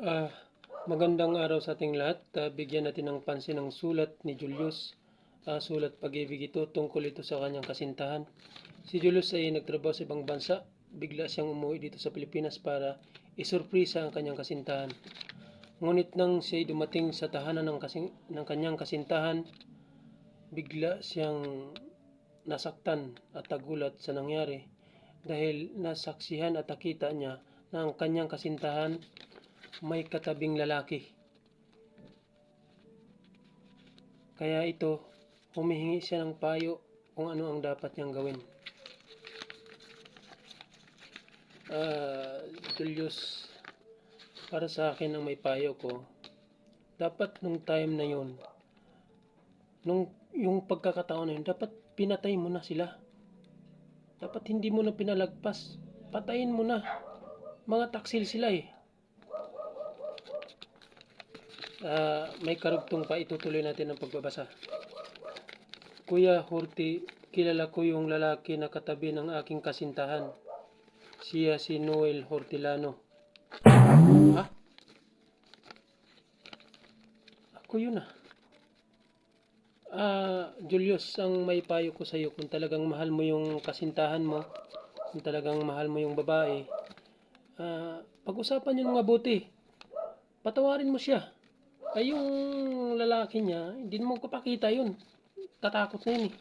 Ah, magandang araw sa ating lahat. Ah, bigyan natin ng pansin ang sulat ni Julius. Ah, sulat pag-ibig ito tungkol ito sa kanyang kasintahan. Si Julius ay nagtrabaho sa ibang bansa. Bigla siyang umuwi dito sa Pilipinas para isurprisa ang kanyang kasintahan. Ngunit nang siya dumating sa tahanan ng, kasing, ng kanyang kasintahan, bigla siyang nasaktan at nagulat sa nangyari dahil nasaksihan at nakita niya na ang kanyang kasintahan may katabing lalaki. Kaya ito, humihingi siya ng payo kung ano ang dapat niyang gawin. Ah, Julius, para sa akin ang may payo ko, dapat nung time na yun, nung yung pagkakataon na yun, dapat pinatay mo na sila. Dapat hindi mo na pinalagpas. Patayin mo na. Mga taksil sila eh. Ah, may karugtong pa itutuloy natin ang pagbabasa. Kuya Horty, kilala ko yung lalaki na katabi ng aking kasintahan. Siya si Noel Hortilano. Ha? Ako yun ah. Ah, Julius, ang may payo ko sa iyo kung talagang mahal mo yung kasintahan mo, kung talagang mahal mo yung babae, ah, pag-usapan niyo ng mabuti. Patawarin mo siya. Ay yung lalaki niya, hindi mo kapakita yun. Tatakot na yun eh.